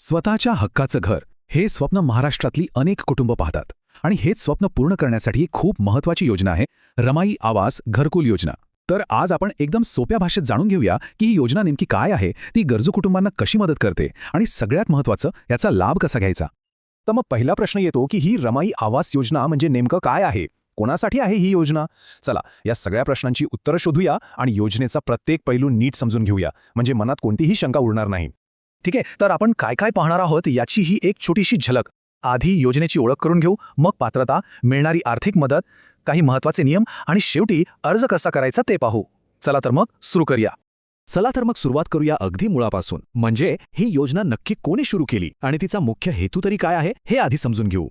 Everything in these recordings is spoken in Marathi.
स्वतःच्या हक्काचं घर हे स्वप्न महाराष्ट्रातली अनेक कुटुंब पाहतात. आणि हेच स्वप्न पूर्ण करण्यासाठी खूप महत्वाची योजना आहे रमाई आवास घरकुल योजना. तर आज आपण एकदम सोप्या भाषेत जाणून घेऊया की ही योजना नेमकी काय आहे ती गरजू कुटुंबांना कशी मदत करते आणि सगळ्यात महत्वाचं याचा लाभ कसा घ्यायचा? तर मग पहिला प्रश्न येतो की ही रमाई आवास योजना म्हणजे नेमकं काय आहे? कोणासाठी आहे ही योजना? चला या सगळ्या प्रश्नांची उत्तरं शोधूया आणि योजनेचा प्रत्येक पैलू नीट समजून घेऊया. म्हणजे मनात कोणतीही शंका उरणार नाही. ठीक आहे? तर आपण काय काय पाहणार आहोत याची ही एक छोटीशी झलक. आधी योजनेची ओळख करून घेऊ मग पात्रता मिळणारी आर्थिक मदत काही महत्त्वाचे नियम आणि शेवटी अर्ज कसा करायचा ते पाहू. चला तर मग सुरू करूया. चला तर मग सुरुवात करूया अगदी मुळापासून. म्हणजे ही योजना नक्की कोणी सुरू केली आणि तिचा मुख्य हेतू तरी काय आहे हे आधी समजून घेऊ.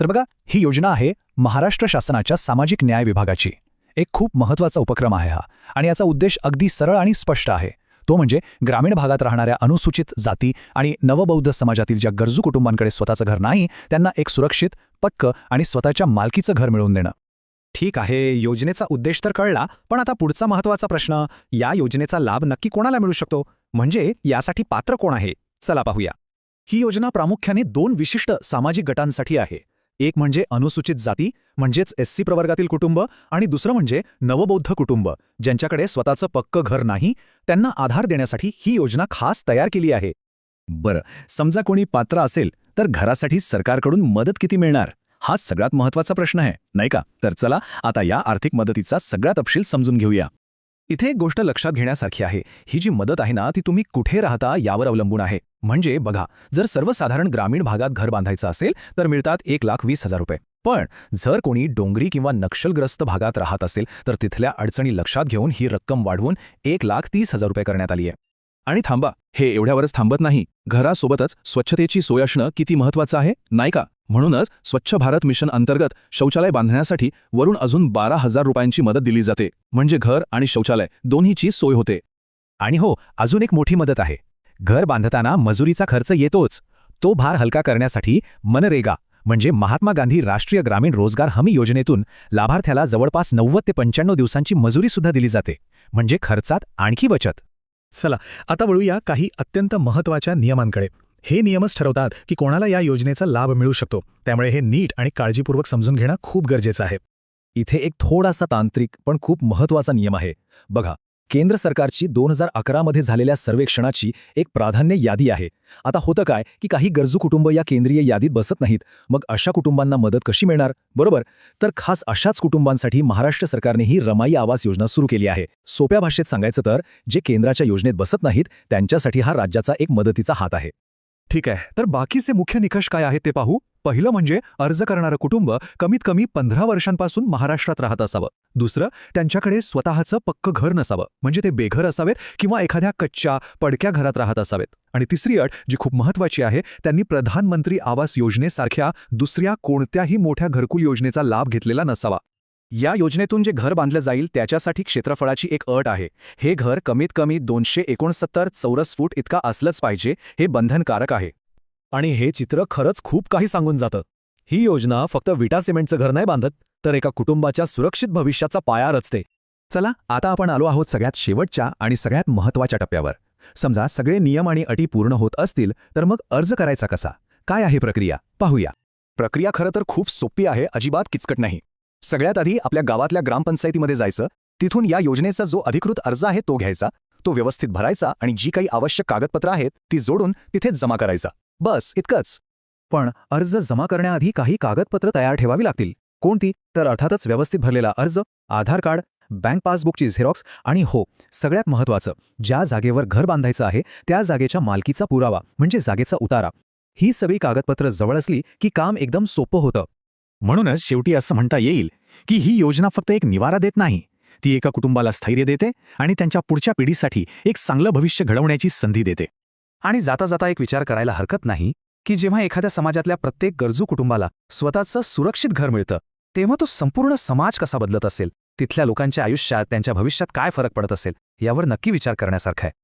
तर बघा ही योजना आहे महाराष्ट्र शासनाच्या सामाजिक न्याय विभागाची. एक खूप महत्त्वाचा उपक्रम आहे हा आणि याचा उद्देश अगदी सरळ आणि स्पष्ट आहे. तो म्हणजे ग्रामीण भागात राहणाऱ्या अनुसूचित जाती आणि नवबौद्ध समाजातील ज्या गरजू कुटुंबांकडे स्वतःचं घर नाही त्यांना एक सुरक्षित पक्क आणि स्वतःच्या मालकीचं घर मिळवून देणं. ठीक आहे योजनेचा उद्देश तर कळला पण आता पुढचा महत्त्वाचा प्रश्न या योजनेचा लाभ नक्की कोणाला मिळू शकतो? म्हणजे यासाठी पात्र कोण आहे? चला पाहूया. ही योजना प्रामुख्याने दोन विशिष्ट सामाजिक गटांसाठी आहे. एक म्हणजे अनुसूचित जाती म्हणजेच एससी प्रवर्गातील कुटुंब आणि दुसरं म्हणजे नवबौद्ध कुटुंब ज्यांच्याकडे स्वतःचं पक्क घर नाही त्यांना आधार देण्यासाठी ही योजना खास तयार केली आहे. बरं समजा कोणी पात्र असेल तर घरासाठी सरकारकडून मदत किती मिळणार? हा सगळ्यात महत्त्वाचा प्रश्न आहे नाही का? तर चला आता या आर्थिक मदतीचा सगळा तपशील समजून घेऊया. इथे एक गोष्ट लक्षात घेण्यासारखी आहे. ही जी मदत आहे ना ती तुम्ही कुठे राहता यावर अवलंबून आहे. म्हणजे बघा जर सर्वसाधारण ग्रामीण भागात घर बांधायचं असेल तर मिळतात एक लाख वीस हजार रुपये. पण जर कोणी डोंगरी किंवा नक्षलग्रस्त भागात राहत असेल तर तिथल्या अडचणी लक्षात घेऊन ही रक्कम वाढवून एक लाख तीस हजार रुपये करण्यात आली आहे. आणि थांबा हे एवढ्यावरच थांबत नाही. घरासोबतच स्वच्छतेची सोय असणं किती महत्वाचं आहे नाही का? म्हणूनच स्वच्छ भारत मिशन अंतर्गत शौचालय बांधण्यासाठी वरून अजून बारा हजार रुपयांची मदत दिली जाते. म्हणजे घर आणि शौचालय दोन्हीची सोय होते. आणि हो अजून एक मोठी मदत आहे. घर बांधताना मजुरीचा खर्च येतोच. तो भार हलका करण्यासाठी मनरेगा म्हणजे महात्मा गांधी राष्ट्रीय ग्रामीण रोजगार हमी योजनेतून लाभार्थ्याला जवळपास नव्वद ते पंच्याण्णव दिवसांची मजुरीसुद्धा दिली जाते. म्हणजे खर्चात आणखी बचत. चला आता वळूया काही अत्यंत महत्त्वाच्या नियमांकडे. हे नियमच ठरवतात की कोणाला या योजनेचा लाभ मिळू शकतो. त्यामुळे हे नीट आणि काळजीपूर्वक समजून घेणं खूप गरजेचं आहे. इथे एक थोडासा तांत्रिक पण खूप महत्त्वाचा नियम आहे. बघा केंद्र सरकारची दोन हजार अकरामध्ये झालेल्या सर्वेक्षणाची एक प्राधान्य यादी आहे. आता होतं काय की काही गरजू कुटुंब या केंद्रीय यादीत बसत नाहीत. मग अशा कुटुंबांना मदत कशी मिळणार? बरोबर? तर खास अशाच कुटुंबांसाठी महाराष्ट्र सरकारने ही रमाई आवास योजना सुरू केली आहे. सोप्या भाषेत सांगायचं तर जे केंद्राच्या योजनेत बसत नाहीत त्यांच्यासाठी हा राज्याचा एक मदतीचा हात आहे. ठीक आहे. तर बाकीचे मुख्य निकष काय आहेत ते पाहू. पहिलं म्हणजे अर्ज करणारं कुटुंब कमीत कमी पंधरा वर्षांपासून महाराष्ट्रात राहत असावं. दुसरं त्यांच्याकडे स्वतःचं पक्क घर नसावं. म्हणजे ते बेघर असावेत किंवा एखाद्या कच्च्या पडक्या घरात राहत असावेत. आणि तिसरी अट जी खूप महत्वाची आहे त्यांनी प्रधानमंत्री आवास योजनेसारख्या दुसऱ्या कोणत्याही मोठ्या घरकुल योजनेचा लाभ घेतलेला नसावा. या योजनेतून जे घर बांधलं जाईल त्याच्यासाठी क्षेत्रफळाची एक अट आहे. हे घर कमीत कमी दोनशे एकोणसत्तर चौरस फूट इतका असलंच पाहिजे हे बंधनकारक आहे. आणि हे चित्र खरंच खूप काही सांगून जातं. ही योजना फक्त विटा सिमेंटचं घर नाही बांधत तर एका कुटुंबाच्या सुरक्षित भविष्याचा पाया रचते. चला आता आपण आलो आहोत सगळ्यात शेवटच्या आणि सगळ्यात महत्त्वाच्या टप्प्यावर. समजा सगळे नियम आणि अटी पूर्ण होत असतील तर मग अर्ज करायचा कसा? काय आहे प्रक्रिया? पाहूया. प्रक्रिया खरं तर खूप सोपी आहे अजिबात किचकट नाही. सगळ्यात आधी आपल्या गावातल्या ग्रामपंचायतीमध्ये जायचं. तिथून या योजनेचा जो अधिकृत अर्ज आहे तो घ्यायचा. तो व्यवस्थित भरायचा आणि जी काही आवश्यक कागदपत्रं आहेत ती जोडून तिथेच जमा करायचा. बस इतकंच. पण अर्ज जमा करण्याआधी काही कागदपत्र तयार ठेवावी लागतील. कोणती? तर अर्थातच व्यवस्थित भरलेला अर्ज आधार कार्ड बँक पासबुकची झेरॉक्स आणि हो सगळ्यात महत्त्वाचं ज्या जागेवर घर बांधायचं आहे त्या जागेच्या मालकीचा पुरावा म्हणजे जागेचा उतारा. ही सगळी कागदपत्र जवळ असली की काम एकदम सोपं होतं. म्हणूनच शेवटी असं म्हणता येईल की ही योजना फक्त एक निवारा देत नाही. ती एका कुटुंबाला स्थैर्य देते आणि त्यांच्या पुढच्या पिढीसाठी एक चांगलं भविष्य घडवण्याची संधी देते. आणि जाता जाता एक विचार करायला हरकत नाही की जेव्हा एखाद्या समाजातल्या प्रत्येक गरजू कुटुंबाला स्वतःचं सुरक्षित घर मिळतं तेव्हा तो संपूर्ण समाज कसा बदलत असेल? तिथल्या लोकांच्या आयुष्यात त्यांच्या भविष्यात काय फरक पडत असेल? यावर नक्की विचार करण्यासारखा आहे.